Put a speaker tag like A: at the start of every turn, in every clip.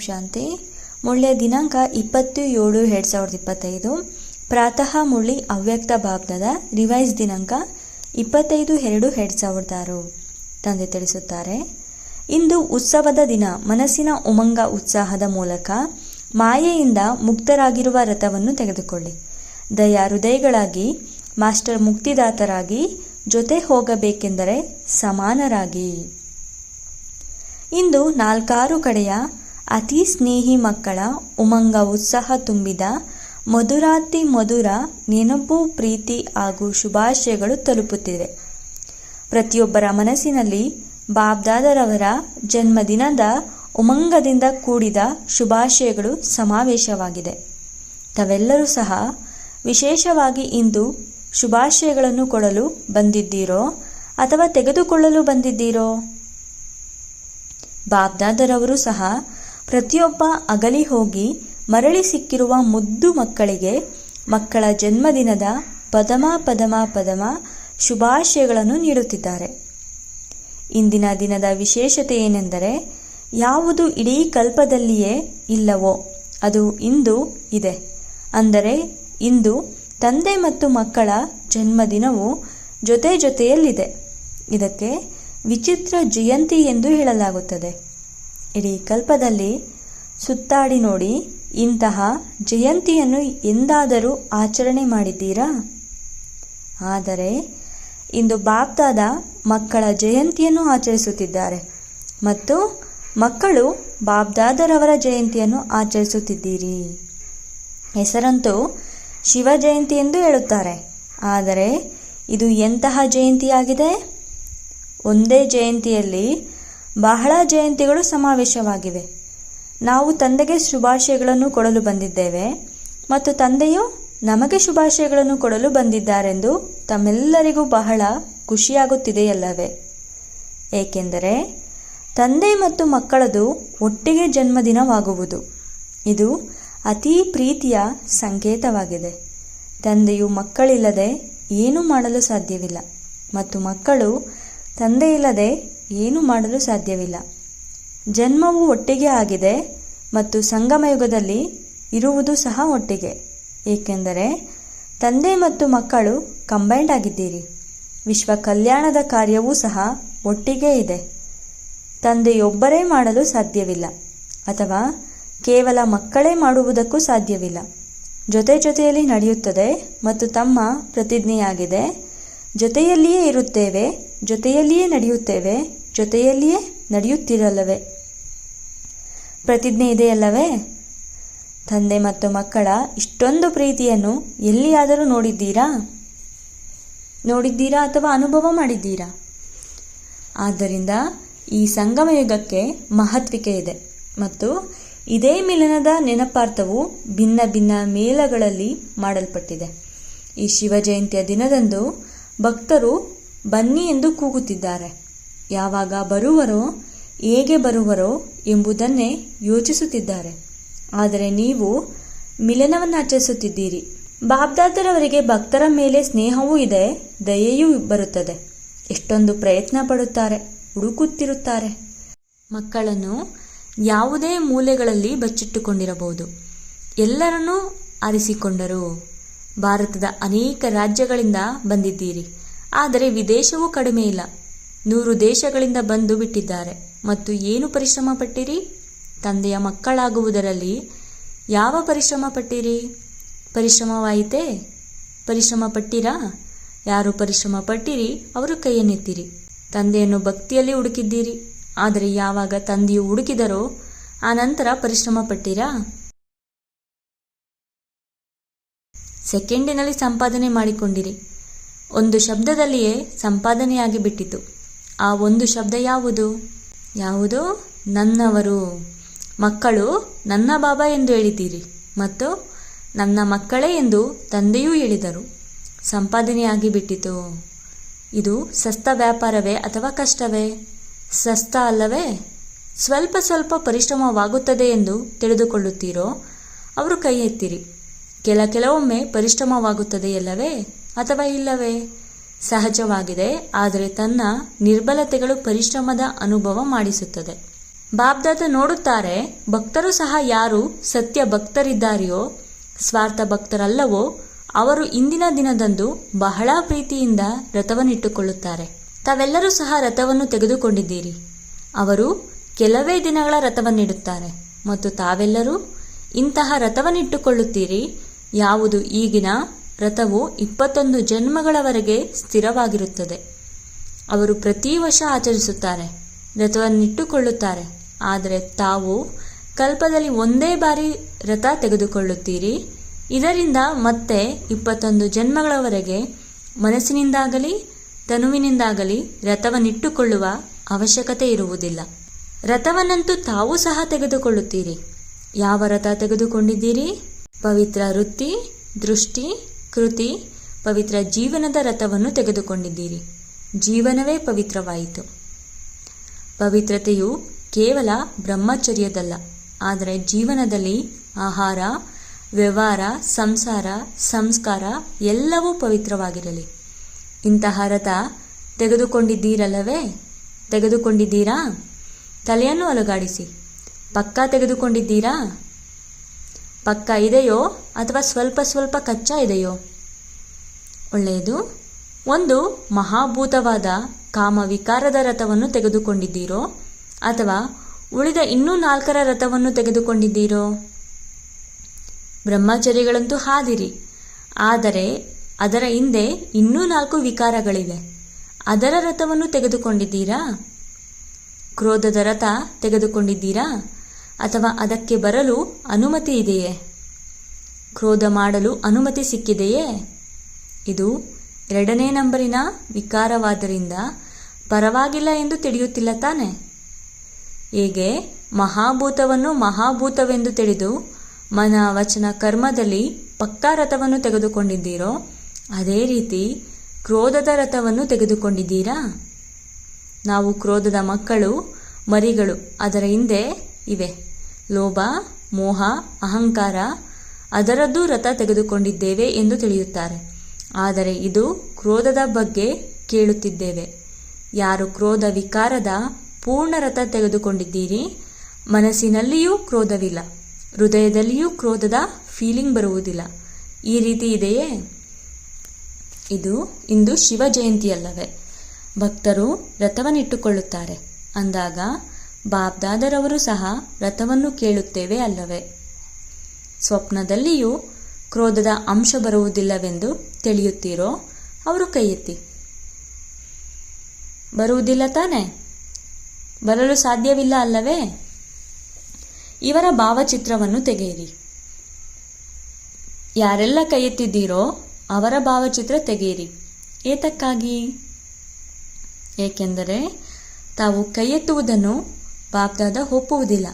A: ಶಾಂತಿ ಮುಳ್ಳಿಯ ದಿನಾಂಕ ಇಪ್ಪತ್ತು ಏಳು ಎರಡು ಸಾವಿರದ ಇಪ್ಪತ್ತೈದು. ಪ್ರಾತಃ ಮುಳ್ಳಿ ಅವ್ಯಕ್ತ ಭಾಗದ ರಿವೈಸ್ ದಿನಾಂಕ ಇಪ್ಪತ್ತೈದು, ಎರಡು ಎರಡು ಸಾವಿರದ ಆರು. ತಂದೆ ತಿಳಿಸುತ್ತಾರೆ, ಇಂದು ಉತ್ಸವದ ದಿನ. ಮನಸ್ಸಿನ ಉಮಂಗ ಉತ್ಸಾಹದ ಮೂಲಕ ಮಾಯೆಯಿಂದ ಮುಕ್ತರಾಗಿರುವ ರಥವನ್ನು ತೆಗೆದುಕೊಳ್ಳಿ. ದಯಾ ಹೃದಯಗಳಾಗಿ, ಮಾಸ್ಟರ್ ಮುಕ್ತಿದಾತರಾಗಿ ಜೊತೆ ಹೋಗಬೇಕೆಂದರೆ ಸಮಾನರಾಗಿ. ಇಂದು ನಾಲ್ಕಾರು ಕಡೆಯ ಅತಿ ಸ್ನೇಹಿ ಮಕ್ಕಳ ಉಮಂಗ ಉತ್ಸಾಹ ತುಂಬಿದ. ಮಧುರಾತಿ ಮಧುರ, ನೆನಪು, ಪ್ರೀತಿ ಹಾಗೂ ಶುಭಾಶಯಗಳು ತಲುಪುತ್ತಿವೆ. ಪ್ರತಿಯೊಬ್ಬರ ಮನಸ್ಸಿನಲ್ಲಿ ಬಾಬ್ದಾದರವರ ಜನ್ಮದಿನದ ಉಮಂಗದಿಂದ ಕೂಡಿದ ಶುಭಾಶಯಗಳು ಸಮಾವೇಶವಾಗಿದೆ. ತಾವೆಲ್ಲರೂ ಸಹ ವಿಶೇಷವಾಗಿ ಇಂದು ಶುಭಾಶಯಗಳನ್ನು ಕೊಡಲು ಬಂದಿದ್ದೀರೋ ಅಥವಾ ತೆಗೆದುಕೊಳ್ಳಲು ಬಂದಿದ್ದೀರೋ? ಬಾಬ್ದಾದರವರು ಸಹ ಪ್ರತಿಯೊಬ್ಬ ಅಗಲಿ ಹೋಗಿ ಮರಳಿ ಸಿಕ್ಕಿರುವ ಮುದ್ದು ಮಕ್ಕಳಿಗೆ ಮಕ್ಕಳ ಜನ್ಮದಿನದ ಪದಮ ಪದಮ ಪದಮ ಶುಭಾಶಯಗಳನ್ನು ನೀಡುತ್ತಿದ್ದಾರೆ. ಇಂದಿನ ದಿನದ ವಿಶೇಷತೆ ಏನೆಂದರೆ ಯಾವುದು ಇಡೀ ಕಲ್ಪದಲ್ಲಿಯೇ ಇಲ್ಲವೋ ಅದು ಇಂದು ಇದೆ. ಅಂದರೆ ಇಂದು ತಂದೆ ಮತ್ತು ಮಕ್ಕಳ ಜನ್ಮದಿನವು ಜೊತೆ ಜೊತೆಯಲ್ಲಿದೆ. ಇದಕ್ಕೆ ವಿಚಿತ್ರ ಜಯಂತಿ ಎಂದು ಹೇಳಲಾಗುತ್ತದೆ. ಇಡೀ ಕಲ್ಪದಲ್ಲಿ ಸುತ್ತಾಡಿ ನೋಡಿ, ಇಂತಹ ಜಯಂತಿಯನ್ನು ಎಂದಾದರೂ ಆಚರಣೆ ಮಾಡಿದ್ದೀರಾ? ಆದರೆ ಇಂದು ಬಾಗ್ದಾದ ಮಕ್ಕಳ ಜಯಂತಿಯನ್ನು ಆಚರಿಸುತ್ತಿದ್ದಾರೆ. ಮತ್ತು ಮಕ್ಕಳು ಬಾಬ್ದಾದರವರ ಜಯಂತಿಯನ್ನು ಆಚರಿಸುತ್ತಿದ್ದೀರಿ. ಹೆಸರಂತೂ ಶಿವ ಜಯಂತಿ ಎಂದು ಹೇಳುತ್ತಾರೆ. ಆದರೆ ಇದು ಎಂತಹ ಜಯಂತಿಯಾಗಿದೆ? ಒಂದೇ ಜಯಂತಿಯಲ್ಲಿ ಬಹಳ ಜಯಂತಿಗಳು ಸಮಾವೇಶವಾಗಿವೆ. ನಾವು ತಂದೆಗೆ ಶುಭಾಶಯಗಳನ್ನು ಕೊಡಲು ಬಂದಿದ್ದೇವೆ ಮತ್ತು ತಂದೆಯು ನಮಗೆ ಶುಭಾಶಯಗಳನ್ನು ಕೊಡಲು ಬಂದಿದ್ದಾರೆಂದು ತಮ್ಮೆಲ್ಲರಿಗೂ ಬಹಳ ಖುಷಿಯಾಗುತ್ತಿದೆಯಲ್ಲವೇ? ಏಕೆಂದರೆ ತಂದೆ ಮತ್ತು ಮಕ್ಕಳದು ಒಟ್ಟಿಗೆ ಜನ್ಮದಿನವಾಗುವುದು. ಇದು ಅತೀ ಪ್ರೀತಿಯ ಸಂಕೇತವಾಗಿದೆ. ತಂದೆಯು ಮಕ್ಕಳಿಲ್ಲದೆ ಏನೂ ಮಾಡಲು ಸಾಧ್ಯವಿಲ್ಲ ಮತ್ತು ಮಕ್ಕಳು ತಂದೆ ಇಲ್ಲದೆ ಏನೂ ಮಾಡಲು ಸಾಧ್ಯವಿಲ್ಲ. ಜನ್ಮವು ಒಟ್ಟಿಗೆ ಆಗಿದೆ ಮತ್ತು ಸಂಗಮಯುಗದಲ್ಲಿ ಇರುವುದು ಸಹ ಒಟ್ಟಿಗೆ. ಏಕೆಂದರೆ ತಂದೆ ಮತ್ತು ಮಕ್ಕಳು ಕಂಬೈಂಡ್ ಆಗಿದ್ದೀರಿ. ವಿಶ್ವ ಕಲ್ಯಾಣದ ಕಾರ್ಯವೂ ಸಹ ಒಟ್ಟಿಗೆ ಇದೆ. ತಂದೆಯೊಬ್ಬರೇ ಮಾಡಲು ಸಾಧ್ಯವಿಲ್ಲ ಅಥವಾ ಕೇವಲ ಮಕ್ಕಳೇ ಮಾಡುವುದಕ್ಕೂ ಸಾಧ್ಯವಿಲ್ಲ. ಜೊತೆ ಜೊತೆಯಲ್ಲಿ ನಡೆಯುತ್ತದೆ ಮತ್ತು ತಮ್ಮ ಪ್ರತಿಜ್ಞೆಯಾಗಿದೆ, ಜೊತೆಯಲ್ಲಿಯೇ ಇರುತ್ತೇವೆ, ಜೊತೆಯಲ್ಲಿಯೇ ನಡೆಯುತ್ತೇವೆ ಜೊತೆಯಲ್ಲಿಯೇ ನಡೆಯುತ್ತಿರಲ್ಲವೇ? ಪ್ರತಿಜ್ಞೆ ಇದೆಯಲ್ಲವೇ? ತಂದೆ ಮತ್ತು ಮಕ್ಕಳ ಇಷ್ಟೊಂದು ಪ್ರೀತಿಯನ್ನು ಎಲ್ಲಿಯಾದರೂ ನೋಡಿದ್ದೀರಾ? ನೋಡಿದ್ದೀರಾ ಅಥವಾ ಅನುಭವ ಮಾಡಿದ್ದೀರಾ? ಆದ್ದರಿಂದ ಈ ಸಂಗಮಯುಗಕ್ಕೆ ಮಹತ್ವಿಕೆ ಇದೆ ಮತ್ತು ಇದೇ ಮಿಲನದ ನೆನಪಾರ್ಥವು ಭಿನ್ನ ಭಿನ್ನ ಮೇಳಗಳಲ್ಲಿ ಮಾಡಲ್ಪಟ್ಟಿದೆ. ಈ ಶಿವ ಜಯಂತಿಯ ದಿನದಂದು ಭಕ್ತರು ಬನ್ನಿ ಎಂದು ಕೂಗುತ್ತಿದ್ದಾರೆ. ಯಾವಾಗ ಬರುವರೋ, ಹೇಗೆ ಬರುವರೋ ಎಂಬುದನ್ನೇ ಯೋಚಿಸುತ್ತಿದ್ದಾರೆ. ಆದರೆ ನೀವು ಮಿಲನವನ್ನು ಆಚರಿಸುತ್ತಿದ್ದೀರಿ ಬಾಬ್ದಾದರವರಿಗೆ ಭಕ್ತರ ಮೇಲೆ ಸ್ನೇಹವೂ ಇದೆ, ದಯೆಯೂ ಬರುತ್ತದೆ. ಎಷ್ಟೊಂದು ಪ್ರಯತ್ನ ಪಡುತ್ತಾರೆ, ಹುಡುಕುತ್ತಿರುತ್ತಾರೆ. ಮಕ್ಕಳನ್ನು ಯಾವುದೇ ಮೂಲೆಗಳಲ್ಲಿ ಬಚ್ಚಿಟ್ಟುಕೊಂಡಿರಬಹುದು. ಎಲ್ಲರನ್ನೂ ಆರಿಸಿಕೊಂಡರು ಭಾರತದ ಅನೇಕ ರಾಜ್ಯಗಳಿಂದ ಬಂದಿದ್ದೀರಿ. ಆದರೆ ವಿದೇಶವೂ ಕಡಿಮೆ ಇಲ್ಲ. ನೂರು ದೇಶಗಳಿಂದ ಬಂದು ಬಿಟ್ಟಿದ್ದಾರೆ. ಮತ್ತು ಏನು ಪರಿಶ್ರಮ ಪಟ್ಟಿರಿ ತಂದೆಯ ಮಕ್ಕಳಾಗುವುದರಲ್ಲಿ ಯಾವ ಪರಿಶ್ರಮ ಪಟ್ಟಿರಿ ಪರಿಶ್ರಮವಾಯಿತೇ? ಪರಿಶ್ರಮ ಪಟ್ಟಿರಾ ಯಾರು ಪರಿಶ್ರಮ ಪಟ್ಟಿರಿ ಅವರು ಕೈಯನ್ನೆತ್ತಿರಿ. ತಂದೆಯನ್ನು ಭಕ್ತಿಯಲ್ಲಿ ಹುಡುಕಿದ್ದೀರಿ. ಆದರೆ ಯಾವಾಗ ತಂದೆಯು ಹುಡುಕಿದರೋ, ಆ ನಂತರ ಪರಿಶ್ರಮ ಪಟ್ಟಿರಾ ಸೆಕೆಂಡಿನಲ್ಲಿ ಸಂಪಾದನೆ ಮಾಡಿಕೊಂಡಿರಿ. ಒಂದು ಶಬ್ದದಲ್ಲಿಯೇ ಸಂಪಾದನೆಯಾಗಿ ಬಿಟ್ಟಿತು. ಆ ಒಂದು ಶಬ್ದ ಯಾವುದು? ಯಾವುದು? ನನ್ನವರು. ಮಕ್ಕಳು ನನ್ನ ಬಾಬಾ ಎಂದು ಹೇಳಿದ್ದೀರಿ ಮತ್ತು ನನ್ನ ಮಕ್ಕಳೇ ಎಂದು ತಂದೆಯೂ ಹೇಳಿದರು. ಸಂಪಾದನೆಯಾಗಿ ಬಿಟ್ಟಿತು ಇದು ಸಸ್ತ ವ್ಯಾಪಾರವೇ ಅಥವಾ ಕಷ್ಟವೇ? ಸಸ್ತ ಅಲ್ಲವೇ? ಸ್ವಲ್ಪ ಸ್ವಲ್ಪ ಪರಿಶ್ರಮವಾಗುತ್ತದೆ ಎಂದು ತಿಳಿದುಕೊಳ್ಳುತ್ತೀರೋ ಅವರು ಕೈ ಎತ್ತಿರಿ ಕೆಲ ಕೆಲವೊಮ್ಮೆ ಪರಿಶ್ರಮವಾಗುತ್ತದೆ ಅಲ್ಲವೇ ಅಥವಾ ಇಲ್ಲವೇ? ಸಹಜವಾಗಿದೆ, ಆದರೆ ತನ್ನ ನಿರ್ಬಲತೆಗಳು ಪರಿಶ್ರಮದ ಅನುಭವ ಮಾಡಿಸುತ್ತದೆ. ಬಾಬ್ದಾದ ನೋಡುತ್ತಾರೆ, ಭಕ್ತರು ಸಹ ಯಾರು ಸತ್ಯ ಭಕ್ತರಿದ್ದಾರೆಯೋ, ಸ್ವಾರ್ಥ ಭಕ್ತರಲ್ಲವೋ, ಅವರು ಇಂದಿನ ದಿನದಂದು ಬಹಳ ಪ್ರೀತಿಯಿಂದ ರಥವನ್ನಿಟ್ಟುಕೊಳ್ಳುತ್ತಾರೆ. ತಾವೆಲ್ಲರೂ ಸಹ ರಥವನ್ನು ತೆಗೆದುಕೊಂಡಿದ್ದೀರಿ. ಅವರು ಕೆಲವೇ ದಿನಗಳ ರಥವನ್ನಿಡುತ್ತಾರೆ, ಮತ್ತು ತಾವೆಲ್ಲರೂ ಇಂತಹ ರಥವನ್ನಿಟ್ಟುಕೊಳ್ಳುತ್ತೀರಿ. ಯಾವುದು ಈಗಿನ ರಥವು ಇಪ್ಪತ್ತೊಂದು ಜನ್ಮಗಳವರೆಗೆ ಸ್ಥಿರವಾಗಿರುತ್ತದೆ. ಅವರು ಪ್ರತಿ ವರ್ಷ ಆಚರಿಸುತ್ತಾರೆ, ರಥವನ್ನಿಟ್ಟುಕೊಳ್ಳುತ್ತಾರೆ. ಆದರೆ ತಾವು ಕಲ್ಪದಲ್ಲಿ ಒಂದೇ ಬಾರಿ ರಥ ತೆಗೆದುಕೊಳ್ಳುತ್ತೀರಿ. ಇದರಿಂದ ಮತ್ತೆ ಇಪ್ಪತ್ತೊಂದು ಜನ್ಮಗಳವರೆಗೆ ಮನಸ್ಸಿನಿಂದಾಗಲಿ, ತನುವಿನಿಂದಾಗಲಿ ರಥವನ್ನಿಟ್ಟುಕೊಳ್ಳುವ ಅವಶ್ಯಕತೆ ಇರುವುದಿಲ್ಲ. ರಥವನ್ನಂತೂ ತಾವು ಸಹ ತೆಗೆದುಕೊಳ್ಳುತ್ತೀರಿ. ಯಾವ ರಥ ತೆಗೆದುಕೊಂಡಿದ್ದೀರಿ? ಪವಿತ್ರ ವೃತ್ತಿ, ದೃಷ್ಟಿ ಕೃತಿ, ಪವಿತ್ರ ಜೀವನದ ರಥವನ್ನು ತೆಗೆದುಕೊಂಡಿದ್ದೀರಿ. ಜೀವನವೇ ಪವಿತ್ರವಾಯಿತು. ಪವಿತ್ರತೆಯು ಕೇವಲ ಬ್ರಹ್ಮಚರ್ಯದಲ್ಲ, ಆದರೆ ಜೀವನದಲ್ಲಿ ಆಹಾರ, ವ್ಯವಹಾರ, ಸಂಸಾರ, ಸಂಸ್ಕಾರ ಎಲ್ಲವೂ ಪವಿತ್ರವಾಗಿರಲಿ. ಇಂತಹ ರಥ ತೆಗೆದುಕೊಂಡಿದ್ದೀರಲ್ಲವೇ? ತೆಗೆದುಕೊಂಡಿದ್ದೀರಾ? ತಲೆಯನ್ನು ಅಲುಗಾಡಿಸಿ. ಪಕ್ಕಾ ತೆಗೆದುಕೊಂಡಿದ್ದೀರಾ? ಪಕ್ಕ ಇದೆಯೋ ಅಥವಾ ಸ್ವಲ್ಪ ಸ್ವಲ್ಪ ಕಚ್ಚಾ ಇದೆಯೋ? ಒಳ್ಳೆಯದು. ಒಂದು ಮಹಾಭೂತವಾದ ಕಾಮ ವಿಕಾರದ ರಥವನ್ನು ತೆಗೆದುಕೊಂಡಿದ್ದೀರೋ? ಅಥವಾ ಉಳಿದ ಇನ್ನೂ ನಾಲ್ಕರ ರಥವನ್ನು ತೆಗೆದುಕೊಂಡಿದ್ದೀರೋ? ಬ್ರಹ್ಮಚರಿಗಳಂತೂ ಹಾದಿರಿ. ಆದರೆ ಅದರ ಹಿಂದೆ ಇನ್ನೂ ನಾಲ್ಕು ವಿಕಾರಗಳಿವೆ. ಅದರ ರಥವನ್ನು ತೆಗೆದುಕೊಂಡಿದ್ದೀರಾ? ಕ್ರೋಧದ ರಥ ತೆಗೆದುಕೊಂಡಿದ್ದೀರಾ? ಅಥವಾ ಅದಕ್ಕೆ ಬರಲು ಅನುಮತಿ ಇದೆಯೇ? ಕ್ರೋಧ ಮಾಡಲು ಅನುಮತಿ ಸಿಕ್ಕಿದೆಯೇ? ಇದು ಎರಡನೇ ನಂಬರಿನ ವಿಕಾರವಾದ್ದರಿಂದ ಪರವಾಗಿಲ್ಲ ಎಂದು ತಿಳಿಯುತ್ತಿಲ್ಲ ತಾನೆ. ಹೇಗೆ? ಮಹಾಭೂತವನ್ನು ಮಹಾಭೂತವೆಂದು ತಿಳಿದು ಮನ ವಚನ ಕರ್ಮದಲ್ಲಿ ಪಕ್ಕಾ ರಥವನ್ನು ತೆಗೆದುಕೊಂಡಿದ್ದೀರೋ, ಅದೇ ರೀತಿ ಕ್ರೋಧದ ರಥವನ್ನು ತೆಗೆದುಕೊಂಡಿದ್ದೀರಾ? ನಾವು ಕ್ರೋಧದ ಮಕ್ಕಳು, ಮರಿಗಳು ಅದರ ಹಿಂದೆ ಇವೆ. ಲೋಭ, ಮೋಹ, ಅಹಂಕಾರ ಅದರದ್ದು ರಥ ತೆಗೆದುಕೊಂಡಿದ್ದೇವೆ ಎಂದು ತಿಳಿಯುತ್ತಾರೆ. ಆದರೆ ಇದು ಕ್ರೋಧದ ಬಗ್ಗೆ ಕೇಳುತ್ತಿದ್ದೇವೆ. ಯಾರು ಕ್ರೋಧ ವಿಕಾರದ ಪೂರ್ಣ ರಥ ತೆಗೆದುಕೊಂಡಿದ್ದೀರಿ, ಮನಸ್ಸಿನಲ್ಲಿಯೂ ಕ್ರೋಧವಿಲ್ಲ, ಹೃದಯದಲ್ಲಿಯೂ ಕ್ರೋಧದ ಫೀಲಿಂಗ್ ಬರುವುದಿಲ್ಲ. ಈ ರೀತಿ ಇದೆಯೇ? ಇದು ಇಂದು ಶಿವ ಜಯಂತಿಯಲ್ಲವೇ ಭಕ್ತರು ರಥವನ್ನಿಟ್ಟುಕೊಳ್ಳುತ್ತಾರೆ. ಅಂದಾಗ ಬಾಬ್ದಾದರವರು ಸಹ ರಥವನ್ನು ಕೇಳುತ್ತೇವೆ ಅಲ್ಲವೇ? ಸ್ವಪ್ನದಲ್ಲಿಯೂ ಕ್ರೋಧದ ಅಂಶ ಬರುವುದಿಲ್ಲವೆಂದು ತಿಳಿಯುತ್ತೀರೋ? ಅವರು ಕೈ ಬರುವುದಿಲ್ಲ ತಾನೆ? ಬರಲು ಸಾಧ್ಯವಿಲ್ಲ ಅಲ್ಲವೇ? ಇವರ ಭಾವಚಿತ್ರವನ್ನು ತೆಗೆಯಿರಿ. ಯಾರೆಲ್ಲ ಕೈ ಎತ್ತಿದ್ದೀರೋ ಅವರ ಭಾವಚಿತ್ರ ತೆಗೆಯಿರಿ. ಏತಕ್ಕಾಗಿ? ಏಕೆಂದರೆ ತಾವು ಕೈ ಎತ್ತುವುದನ್ನು ಬಾಬ್ದಾದ ಒಪ್ಪುವುದಿಲ್ಲ.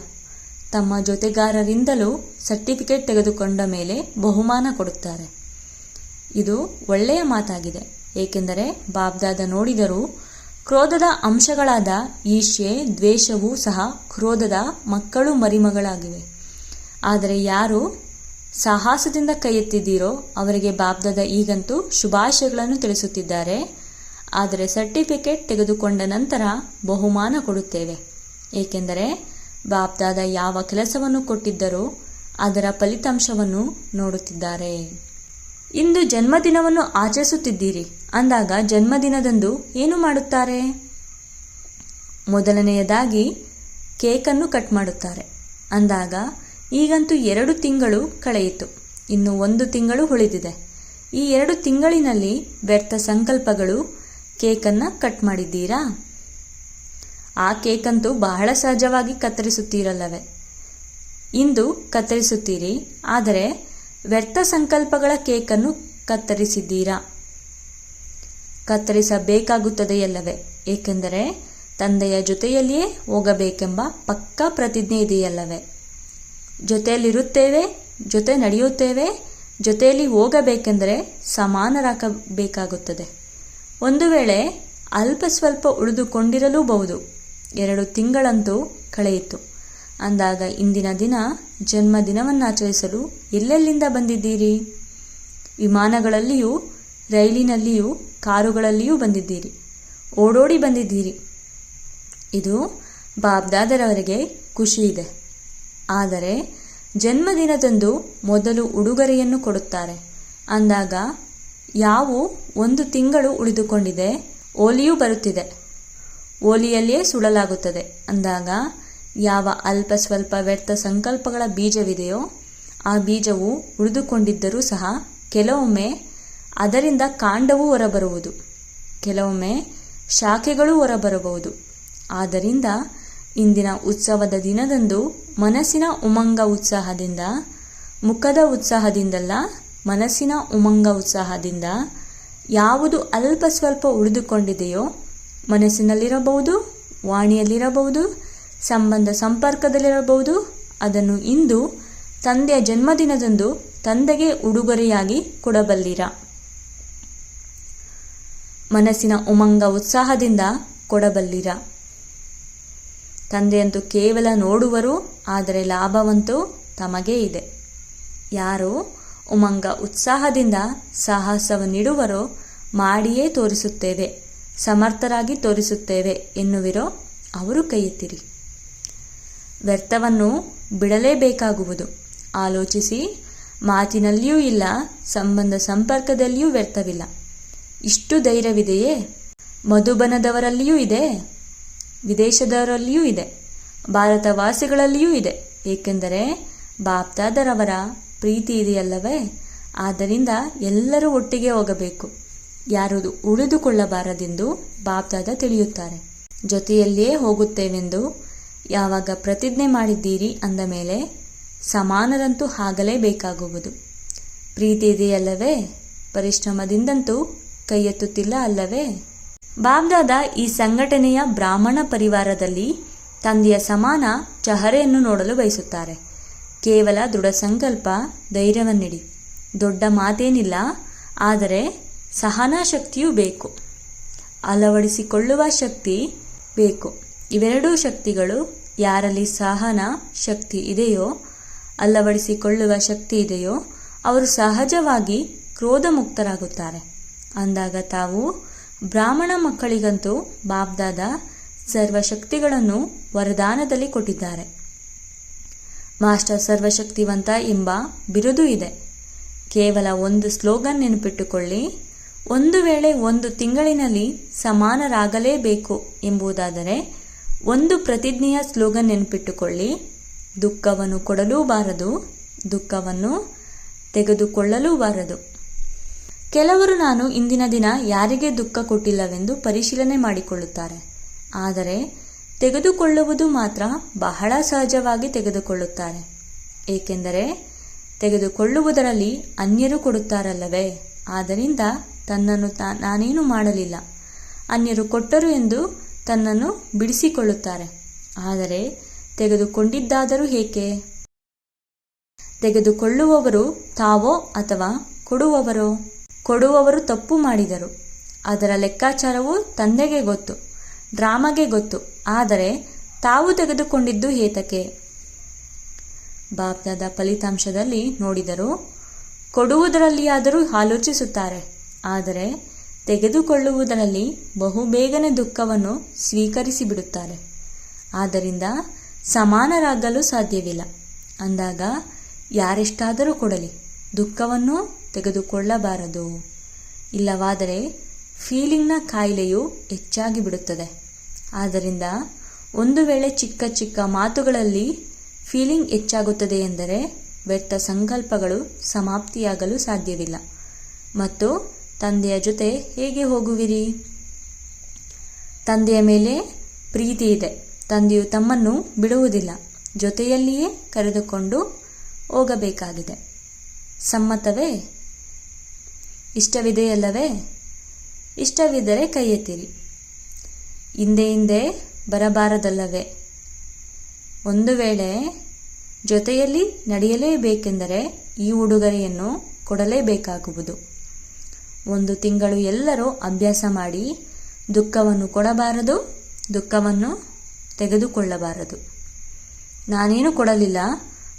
A: ತಮ್ಮ ಜೊತೆಗಾರರಿಂದಲೂ ಸರ್ಟಿಫಿಕೇಟ್ ತೆಗೆದುಕೊಂಡ ಮೇಲೆ ಬಹುಮಾನ ಕೊಡುತ್ತಾರೆ. ಇದು ಒಳ್ಳೆಯ ಮಾತಾಗಿದೆ, ಏಕೆಂದರೆ ಬಾಬ್ದಾದ ನೋಡಿದರೂ ಕ್ರೋಧದ ಅಂಶಗಳಾದ ಈರ್ಷ್ಯೆ ದ್ವೇಷವೂ ಸಹ ಕ್ರೋಧದ ಮಕ್ಕಳು ಮರಿಮಗಳಾಗಿವೆ. ಆದರೆ ಯಾರು ಸಾಹಸದಿಂದ ಕೈ ಎತ್ತಿದ್ದೀರೋ ಅವರಿಗೆ ಬಾಬ್ದಾದ ಈಗಂತೂ ಶುಭಾಶಯಗಳನ್ನು ತಿಳಿಸುತ್ತಿದ್ದಾರೆ. ಆದರೆ ಸರ್ಟಿಫಿಕೇಟ್ ತೆಗೆದುಕೊಂಡ ನಂತರ ಬಹುಮಾನ ಕೊಡುತ್ತೇವೆ. ಏಕೆಂದರೆ ಬಾಬ್ದಾದ ಯಾವ ಕೆಲಸವನ್ನು ಕೊಟ್ಟಿದ್ದರೋ ಅದರ ಫಲಿತಾಂಶವನ್ನು ನೋಡುತ್ತಿದ್ದಾರೆ. ಇಂದು ಜನ್ಮದಿನವನ್ನು ಆಚರಿಸುತ್ತಿದ್ದೀರಿ, ಅಂದಾಗ ಜನ್ಮದಿನದಂದು ಏನು ಮಾಡುತ್ತಾರೆ? ಮೊದಲನೆಯದಾಗಿ ಕೇಕನ್ನು ಕಟ್ ಮಾಡುತ್ತಾರೆ. ಅಂದಾಗ ಈಗಂತೂ ಎರಡು ತಿಂಗಳು ಕಳೆಯಿತು, ಇನ್ನು ಒಂದು ತಿಂಗಳು ಉಳಿದಿದೆ. ಈ ಎರಡು ತಿಂಗಳಿನಲ್ಲಿ ವ್ಯರ್ಥ ಸಂಕಲ್ಪಗಳು ಕೇಕನ್ನು ಕಟ್ ಮಾಡಿದ್ದೀರಾ? ಆ ಕೇಕಂತೂ ಬಹಳ ಸಹಜವಾಗಿ ಕತ್ತರಿಸುತ್ತೀರಲ್ಲವೇ? ಇಂದು ಕತ್ತರಿಸುತ್ತೀರಿ, ಆದರೆ ವ್ಯರ್ಥ ಸಂಕಲ್ಪಗಳ ಕೇಕನ್ನು ಕತ್ತರಿಸಿದ್ದೀರಾ? ಕತ್ತರಿಸಬೇಕಾಗುತ್ತದೆಯಲ್ಲವೇ? ಏಕೆಂದರೆ ತಂದೆಯ ಜೊತೆಯಲ್ಲಿಯೇ ಹೋಗಬೇಕೆಂಬ ಪಕ್ಕಾ ಪ್ರತಿಜ್ಞೆ ಇದೆಯಲ್ಲವೇ? ಜೊತೆಯಲ್ಲಿರುತ್ತೇವೆ, ಜೊತೆ ನಡೆಯುತ್ತೇವೆ, ಜೊತೆಯಲ್ಲಿ ಹೋಗಬೇಕೆಂದರೆ ಸಮಾನರಾಗಬೇಕಾಗುತ್ತದೆ. ಒಂದು ವೇಳೆ ಅಲ್ಪ ಸ್ವಲ್ಪ ಉಳಿದುಕೊಂಡಿರಲೂಬಹುದು ಎರಡು ತಿಂಗಳಂತೂ ಕಳೆಯಿತು. ಅಂದಾಗ ಇಂದಿನ ದಿನ ಜನ್ಮದಿನವನ್ನಾಚರಿಸಲು ಎಲ್ಲೆಲ್ಲಿಂದ ಬಂದಿದ್ದೀರಿ? ವಿಮಾನಗಳಲ್ಲಿಯೂ, ರೈಲಿನಲ್ಲಿಯೂ, ಕಾರುಗಳಲ್ಲಿಯೂ ಬಂದಿದ್ದೀರಿ. ಓಡೋಡಿ ಬಂದಿದ್ದೀರಿ. ಇದು ಬಾಬ್ದಾದರವರಿಗೆ ಖುಷಿ ಇದೆ ಆದರೆ ಜನ್ಮದಿನದಂದು ಮೊದಲು ಉಡುಗೊರೆಯನ್ನು ಕೊಡುತ್ತಾರೆ. ಅಂದಾಗ ಯಾವು ಒಂದು ತಿಂಗಳು ಉಳಿದುಕೊಂಡಿದೆ ಓಲಿಯೂ ಬರುತ್ತಿದೆ. ಓಲಿಯಲ್ಲಿಯೇ ಸುಡಲಾಗುತ್ತದೆ. ಅಂದಾಗ, ಯಾವ ಅಲ್ಪ ಸ್ವಲ್ಪ ವ್ಯರ್ಥ ಸಂಕಲ್ಪಗಳ ಬೀಜವಿದೆಯೋ, ಆ ಬೀಜವು ಉಳಿದುಕೊಂಡಿದ್ದರೂ ಸಹ ಕೆಲವೊಮ್ಮೆ ಅದರಿಂದ ಕಾಂಡವೂ ಹೊರಬರುವುದು. ಕೆಲವೊಮ್ಮೆ ಶಾಖೆಗಳೂ ಹೊರಬರಬಹುದು. ಆದ್ದರಿಂದ ಇಂದಿನ ಉತ್ಸವದ ದಿನದಂದು ಮನಸ್ಸಿನ ಉಮಂಗ ಉತ್ಸಾಹದಿಂದ, ಮುಖದ ಉತ್ಸಾಹದಿಂದಲ್ಲ, ಮನಸ್ಸಿನ ಉಮಂಗ ಉತ್ಸಾಹದಿಂದ, ಯಾವುದು ಅಲ್ಪ ಸ್ವಲ್ಪ ಉಳಿದುಕೊಂಡಿದೆಯೋ ಮನಸ್ಸಿನಲ್ಲಿರಬಹುದು, ವಾಣಿಯಲ್ಲಿರಬಹುದು, ಸಂಬಂಧ ಸಂಪರ್ಕದಲ್ಲಿರಬಹುದು. ಅದನ್ನು ಇಂದು ತಂದೆಯ ಜನ್ಮದಿನದಂದು ತಂದೆಗೆ ಉಡುಗೊರೆಯಾಗಿ ಕೊಡಬಲ್ಲಿರ. ಮನಸ್ಸಿನ ಉಮಂಗ ಉತ್ಸಾಹದಿಂದ ಕೊಡಬಲ್ಲಿರ. ತಂದೆಯಂತೂ ಕೇವಲ ನೋಡುವರು, ಆದರೆ ಲಾಭವಂತೂ ತಮಗೇ ಇದೆ. ಯಾರು ಉಮಂಗ ಉತ್ಸಾಹದಿಂದ ಸಾಹಸವನ್ನಿಡುವರೋ, ಮಾಡಿಯೇ ತೋರಿಸುತ್ತೇವೆ. ಸಮರ್ಥರಾಗಿ ತೋರಿಸುತ್ತೇವೆ ಎನ್ನುವಿರೋ ಅವರು ಕೈ ವ್ಯರ್ಥವನ್ನು ಬಿಡಲೇಬೇಕಾಗುವುದು. ಆಲೋಚಿಸಿ, ಮಾತಿನಲ್ಲಿಯೂ ಇಲ್ಲ, ಸಂಬಂಧ ಸಂಪರ್ಕದಲ್ಲಿಯೂ ವ್ಯರ್ಥವಿಲ್ಲ. ಇಷ್ಟು ಧೈರ್ಯವಿದೆಯೇ? ಮಧುಬನದವರಲ್ಲಿಯೂ ಇದೆ, ವಿದೇಶದವರಲ್ಲಿಯೂ ಇದೆ, ಭಾರತವಾಸಿಗಳಲ್ಲಿಯೂ ಇದೆ. ಏಕೆಂದರೆ ಬಾಪ್ತಾದರವರ ಪ್ರೀತಿ ಇದೆಯಲ್ಲವೇ? ಆದ್ದರಿಂದ ಎಲ್ಲರೂ ಒಟ್ಟಿಗೆ ಹೋಗಬೇಕು. ಯಾರು ಉಳಿದುಕೊಳ್ಳಬಾರದೆಂದು ಬಾಬ್ದಾದ ತಿಳಿಯುತ್ತಾರೆ. ಜೊತೆಯಲ್ಲಿಯೇ ಹೋಗುತ್ತೇವೆಂದು ಯಾವಾಗ ಪ್ರತಿಜ್ಞೆ ಮಾಡಿದ್ದೀರಿ ಅಂದ ಮೇಲೆ ಸಮಾನರಂತೂ ಆಗಲೇಬೇಕಾಗುವುದು ಪ್ರೀತಿ ಇದೆಯಲ್ಲವೇ? ಪರಿಶ್ರಮದಿಂದಂತೂ ಕೈಯೆತ್ತುತ್ತಿಲ್ಲ ಅಲ್ಲವೇ? ಬಾಬ್ದಾದ ಈ ಸಂಘಟನೆಯ ಬ್ರಾಹ್ಮಣ ಪರಿವಾರದಲ್ಲಿ ತಂದೆಯ ಸಮಾನ ಚಹರೆಯನ್ನು ನೋಡಲು ಬಯಸುತ್ತಾರೆ. ಕೇವಲ ದೃಢ ಸಂಕಲ್ಪ ಧೈರ್ಯವನ್ನಿಡಿ. ದೊಡ್ಡ ಮಾತೇನಿಲ್ಲ, ಆದರೆ ಸಹನಾ ಶಕ್ತಿಯೂ ಬೇಕು. ಅಳವಡಿಸಿಕೊಳ್ಳುವ ಶಕ್ತಿ ಬೇಕು. ಇವೆರಡೂ ಶಕ್ತಿಗಳು ಯಾರಲ್ಲಿ ಸಹನ ಶಕ್ತಿ ಇದೆಯೋ, ಅಳವಡಿಸಿಕೊಳ್ಳುವ ಶಕ್ತಿ ಇದೆಯೋ, ಅವರು ಸಹಜವಾಗಿ ಕ್ರೋಧ ಮುಕ್ತರಾಗುತ್ತಾರೆ ಅಂದಾಗ ತಾವು ಬ್ರಾಹ್ಮಣ ಮಕ್ಕಳಿಗಂತೂ ಬಾಬ್ದಾದ ಸರ್ವಶಕ್ತಿಗಳನ್ನು ವರದಾನದಲ್ಲಿ ಕೊಟ್ಟಿದ್ದಾರೆ. ಮಾಸ್ಟರ್ ಸರ್ವಶಕ್ತಿವಂತ ಎಂಬ ಬಿರುದು ಇದೆ. ಕೇವಲ ಒಂದು ಸ್ಲೋಗನ್ ನೆನಪಿಟ್ಟುಕೊಳ್ಳಿ. ಒಂದು ವೇಳೆ ಒಂದು ತಿಂಗಳಿನಲ್ಲಿ ಸಮಾನರಾಗಲೇಬೇಕು ಎಂಬುದಾದರೆ ಒಂದು ಪ್ರತಿಜ್ಞೆಯ ಸ್ಲೋಗನ್ ನೆನಪಿಟ್ಟುಕೊಳ್ಳಿ. ದುಃಖವನ್ನು ಕೊಡಲೂಬಾರದು, ದುಃಖವನ್ನು ತೆಗೆದುಕೊಳ್ಳಲೂಬಾರದು. ಕೆಲವರು ನಾನು ಇಂದಿನ ದಿನ ಯಾರಿಗೆ ದುಃಖ ಕೊಟ್ಟಿಲ್ಲವೆಂದು ಪರಿಶೀಲನೆ ಮಾಡಿಕೊಳ್ಳುತ್ತಾರೆ. ಆದರೆ ತೆಗೆದುಕೊಳ್ಳುವುದು ಮಾತ್ರ ಬಹಳ ಸಹಜವಾಗಿ ತೆಗೆದುಕೊಳ್ಳುತ್ತಾರೆ. ಏಕೆಂದರೆ ತೆಗೆದುಕೊಳ್ಳುವುದರಲ್ಲಿ ಅನ್ಯರು ಕೊಡುತ್ತಾರಲ್ಲವೇ? ಆದ್ದರಿಂದ ತನ್ನನ್ನು ತಾ, ನಾನೇನು ಮಾಡಲಿಲ್ಲ. ಅನ್ಯರು ಕೊಟ್ಟರು ಎಂದು ತನ್ನನ್ನು ಬಿಡಿಸಿಕೊಳ್ಳುತ್ತಾರೆ. ಆದರೆ ತೆಗೆದುಕೊಂಡಿದ್ದಾದರೂ ಏಕೆ? ತೆಗೆದುಕೊಳ್ಳುವವರು ತಾವೋ ಅಥವಾ ಕೊಡುವವರೋ? ಕೊಡುವವರು ತಪ್ಪು ಮಾಡಿದರು. ಅದರ ಲೆಕ್ಕಾಚಾರವು ತಂದೆಗೆ ಗೊತ್ತು, ಡ್ರಾಮಾಗೆ ಗೊತ್ತು. ಆದರೆ ತಾವು ತೆಗೆದುಕೊಂಡಿದ್ದು ಏತಕ್ಕೆ? ಬಾಪ್ದಾದ ಫಲಿತಾಂಶದಲ್ಲಿ ನೋಡಿದರು, ಕೊಡುವುದರಲ್ಲಿಯಾದರೂ ಆಲೋಚಿಸುತ್ತಾರೆ. ಆದರೆ ತೆಗೆದುಕೊಳ್ಳುವುದರಲ್ಲಿ ಬಹುಬೇಗನೆ ದುಃಖವನ್ನು ಸ್ವೀಕರಿಸಿಬಿಡುತ್ತಾರೆ. ಆದ್ದರಿಂದ ಸಮಾನರಾಗಲು ಸಾಧ್ಯವಿಲ್ಲ. ಅಂದಾಗ ಯಾರೆಷ್ಟಾದರೂ ಕೊಡಲಿ, ದುಃಖವನ್ನು ತೆಗೆದುಕೊಳ್ಳಬಾರದು. ಇಲ್ಲವಾದರೆ ಫೀಲಿಂಗ್ನ ಕಾಯಿಲೆಯು ಹೆಚ್ಚಾಗಿ ಬಿಡುತ್ತದೆ. ಆದ್ದರಿಂದ ಒಂದು ವೇಳೆ ಚಿಕ್ಕ ಚಿಕ್ಕ ಮಾತುಗಳಲ್ಲಿ ಫೀಲಿಂಗ್ ಹೆಚ್ಚಾಗುತ್ತದೆ ಎಂದರೆ ವ್ಯರ್ಥ ಸಂಕಲ್ಪಗಳು ಸಮಾಪ್ತಿಯಾಗಲು ಸಾಧ್ಯವಿಲ್ಲ. ಮತ್ತು ತಂದೆಯ ಜೊತೆ ಹೇಗೆ ಹೋಗುವಿರಿ? ತಂದೆಯ ಮೇಲೆ ಪ್ರೀತಿ ಇದೆ. ತಂದೆಯು ತಮ್ಮನ್ನು ಬಿಡುವುದಿಲ್ಲ. ಜೊತೆಯಲ್ಲಿಯೇ ಕರೆದುಕೊಂಡು ಹೋಗಬೇಕಾಗಿದೆ. ಸಮ್ಮತವೇ? ಇಷ್ಟವಿದೆಯಲ್ಲವೇ ಇಷ್ಟವಿದ್ದರೆ ಕೈ ಹಿಂದೆ ಹಿಂದೆ ಬರಬಾರದಲ್ಲವೇ? ಒಂದು ವೇಳೆ ಜೊತೆಯಲ್ಲಿ ನಡೆಯಲೇಬೇಕೆಂದರೆ ಈ ಉಡುಗೊರೆಯನ್ನು ಕೊಡಲೇಬೇಕಾಗುವುದು. ಒಂದು ತಿಂಗಳು ಎಲ್ಲರೂ ಅಭ್ಯಾಸ ಮಾಡಿ ದುಃಖವನ್ನು ಕೊಡಬಾರದು, ದುಃಖವನ್ನು ತೆಗೆದುಕೊಳ್ಳಬಾರದು. ನಾನೇನು ಕೊಡಲಿಲ್ಲ,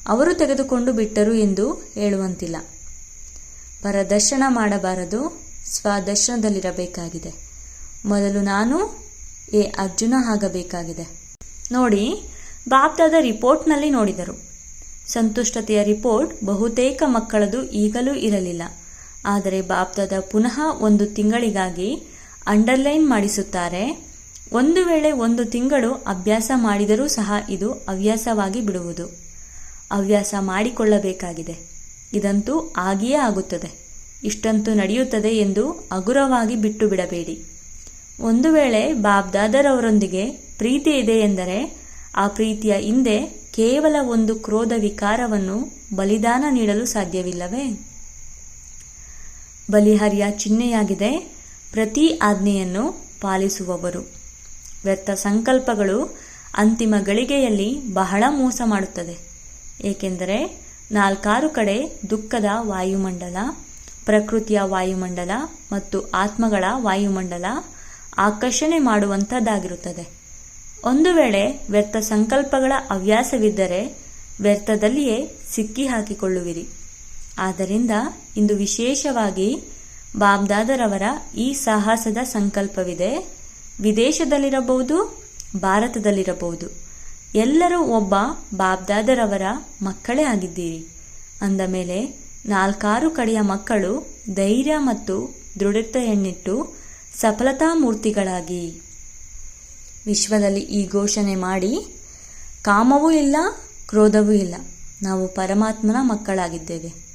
A: ಅವರು ತೆಗೆದುಕೊಂಡು ಬಿಟ್ಟರು ಎಂದು ಹೇಳುವಂತಿಲ್ಲ. ಪರದರ್ಶನ ಮಾಡಬಾರದು, ಸ್ವದರ್ಶನದಲ್ಲಿರಬೇಕಾಗಿದೆ. ಮೊದಲು ನಾನು ಎ. ಅರ್ಜುನ ಆಗಬೇಕಾಗಿದೆ. ನೋಡಿ ಬಾಬ್ದಾದ ರಿಪೋರ್ಟ್ನಲ್ಲಿ ನೋಡಿದರು. ಸಂತುಷ್ಟತೆಯ ರಿಪೋರ್ಟ್ ಬಹುತೇಕ ಮಕ್ಕಳದು ಈಗಲೂ ಇರಲಿಲ್ಲ. ಆದರೆ ಬಾಬ್ದಾದ ಪುನಃ ಒಂದು ತಿಂಗಳಿಗಾಗಿ ಅಂಡರ್ಲೈನ್ ಮಾಡಿಸುತ್ತಾರೆ. ಒಂದು ವೇಳೆ ಒಂದು ತಿಂಗಳು ಅಭ್ಯಾಸ ಮಾಡಿದರೂ ಸಹ ಇದು ಹವ್ಯಾಸವಾಗಿ ಬಿಡುವುದು. ಹವ್ಯಾಸ ಮಾಡಿಕೊಳ್ಳಬೇಕಾಗಿದೆ. ಇದಂತೂ ಆಗಿಯೇ ಆಗುತ್ತದೆ. ಇಷ್ಟಂತೂ ನಡೆಯುತ್ತದೆ ಎಂದು ಹಗುರವಾಗಿ ಬಿಟ್ಟು ಬಿಡಬೇಡಿ ಒಂದು ವೇಳೆ ಬಾಬ್ದಾದರವರೊಂದಿಗೆ ಪ್ರೀತಿ ಇದೆ ಎಂದರೆ ಆ ಪ್ರೀತಿಯ ಹಿಂದೆ ಕೇವಲ ಒಂದು ಕ್ರೋಧ ವಿಕಾರವನ್ನು ಬಲಿದಾನ ನೀಡಲು ಸಾಧ್ಯವಿಲ್ಲವೇ? ಬಲಿಹರಿಯ ಚಿಹ್ನೆಯಾಗಿದೆ. ಪ್ರತಿ ಆಜ್ಞೆಯನ್ನು ಪಾಲಿಸುವವರು. ವ್ಯರ್ಥ ಸಂಕಲ್ಪಗಳು ಅಂತಿಮ ಗಳಿಗೆಯಲ್ಲಿ ಬಹಳ ಮೋಸ ಮಾಡುತ್ತದೆ. ಏಕೆಂದರೆ ನಾಲ್ಕಾರು ಕಡೆ ದುಃಖದ ವಾಯುಮಂಡಲ, ಪ್ರಕೃತಿಯ ವಾಯುಮಂಡಲ ಮತ್ತು ಆತ್ಮಗಳ ವಾಯುಮಂಡಲ ಆಕರ್ಷಣೆ ಮಾಡುವಂಥದ್ದಾಗಿರುತ್ತದೆ. ಒಂದು ವೇಳೆ ವ್ಯರ್ಥ ಸಂಕಲ್ಪಗಳ ಹವ್ಯಾಸವಿದ್ದರೆ ವ್ಯರ್ಥದಲ್ಲಿಯೇ ಸಿಕ್ಕಿ ಹಾಕಿಕೊಳ್ಳುವಿರಿ ಆದ್ದರಿಂದ ಇಂದು ವಿಶೇಷವಾಗಿ ಬಾಬ್ದಾದರವರ ಈ ಸಾಹಸದ ಸಂಕಲ್ಪವಿದೆ. ವಿದೇಶದಲ್ಲಿರಬಹುದು, ಭಾರತದಲ್ಲಿರಬಹುದು. ಎಲ್ಲರೂ ಒಬ್ಬ ಬಾಬ್ದಾದರವರ ಮಕ್ಕಳೇ ಆಗಿದ್ದೀರಿ. ಅಂದ ಮೇಲೆ ನಾಲ್ಕಾರು ಕಡೆಯ ಮಕ್ಕಳು ಧೈರ್ಯ ಮತ್ತು ದೃಢತೆಯನ್ನಿಟ್ಟು ಸಫಲತಾ ಮೂರ್ತಿಗಳಾಗಿ. ವಿಶ್ವದಲ್ಲಿ ಈ ಘೋಷಣೆ ಮಾಡಿ, ಕಾಮವೂ ಇಲ್ಲ, ಕ್ರೋಧವೂ ಇಲ್ಲ. ನಾವು ಪರಮಾತ್ಮನ ಮಕ್ಕಳಾಗಿದ್ದೇವೆ.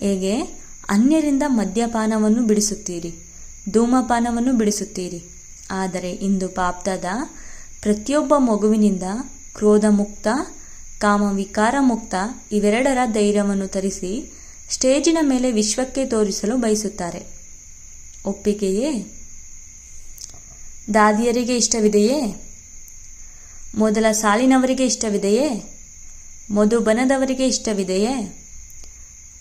A: ಹೇಗೆ? ಅನ್ಯರಿಂದ ಮದ್ಯಪಾನವನ್ನು ಬಿಡಿಸುತ್ತೀರಿ, ಧೂಮಪಾನವನ್ನು ಬಿಡಿಸುತ್ತೀರಿ. ಆದರೆ ಇಂದು ಪಾಪ್ತದ ಪ್ರತಿಯೊಬ್ಬ ಮಗುವಿನಿಂದ ಕ್ರೋಧ ಮುಕ್ತ ಕಾಮ ವಿಕಾರ ಮುಕ್ತ ಇವೆರಡರ ಧೈರ್ಯವನ್ನು ತರಿಸಿ ಸ್ಟೇಜಿನ ಮೇಲೆ ವಿಶ್ವಕ್ಕೆ ತೋರಿಸಲು ಬಯಸುತ್ತಾರೆ. ಒಪ್ಪಿಗೆಯೇ? ದಾದಿಯರಿಗೆ ಇಷ್ಟವಿದೆಯೇ? ಮೊದಲ ಸಾಲಿನವರಿಗೆ ಇಷ್ಟವಿದೆಯೇ? ಮಧುಬನದವರಿಗೆ ಇಷ್ಟವಿದೆಯೇ?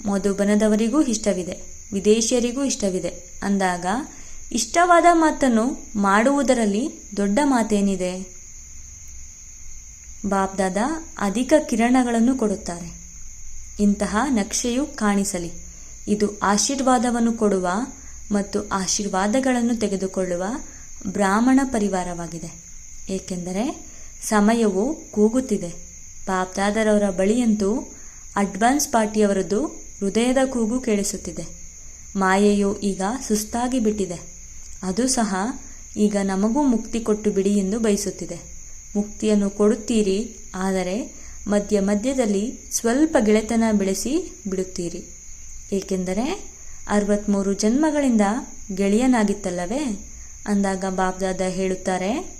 A: ಮಧುಬನದವರಿಗೂ ಇಷ್ಟವಿದೆ, ವಿದೇಶಿಯರಿಗೂ ಇಷ್ಟವಿದೆ. ಅಂದಾಗ, ಇಷ್ಟವಾದ ಮಾತನ್ನು ಮಾಡುವುದರಲ್ಲಿ ದೊಡ್ಡ ಮಾತೇನಿದೆ? ಬಾಬ್ದಾದ ಅಧಿಕ ಕಿರಣಗಳನ್ನು ಕೊಡುತ್ತಾರೆ. ಇಂತಹ ನಕ್ಷೆಯು ಕಾಣಿಸಲಿ. ಇದು ಆಶೀರ್ವಾದವನ್ನು ಕೊಡುವ ಮತ್ತು ಆಶೀರ್ವಾದಗಳನ್ನು ತೆಗೆದುಕೊಳ್ಳುವ ಬ್ರಾಹ್ಮಣ ಪರಿವಾರವಾಗಿದೆ. ಏಕೆಂದರೆ, ಸಮಯವು ಕೂಗುತ್ತಿದೆ. ಬಾಬ್ದಾದರವರ ಬಳಿಯಂತೂ ಅಡ್ವಾನ್ಸ್ ಪಾರ್ಟಿಯವರದ್ದು ಹೃದಯದ ಕೂಗು ಕೇಳಿಸುತ್ತಿದೆ. ಮಾಯೆಯು ಈಗ ಸುಸ್ತಾಗಿ ಬಿಟ್ಟಿದೆ. ಅದು ಸಹ ಈಗ ನಮಗೂ ಮುಕ್ತಿ ಕೊಟ್ಟು ಬಿಡಿ ಎಂದು ಬಯಸುತ್ತಿದೆ. ಮುಕ್ತಿಯನ್ನು ಕೊಡುತ್ತೀರಿ, ಆದರೆ ಮಧ್ಯ ಮಧ್ಯದಲ್ಲಿ ಸ್ವಲ್ಪ ಗೆಳೆತನ ಬೆಳೆಸಿ ಬಿಡುತ್ತೀರಿ. ಏಕೆಂದರೆ ಅರವತ್ತ್ಮೂರು ಜನ್ಮಗಳಿಂದ ಗೆಳೆಯನಾಗಿತ್ತಲ್ಲವೇ? ಅಂದಾಗ ಬಾಬ್ದಾದ ಹೇಳುತ್ತಾರೆ,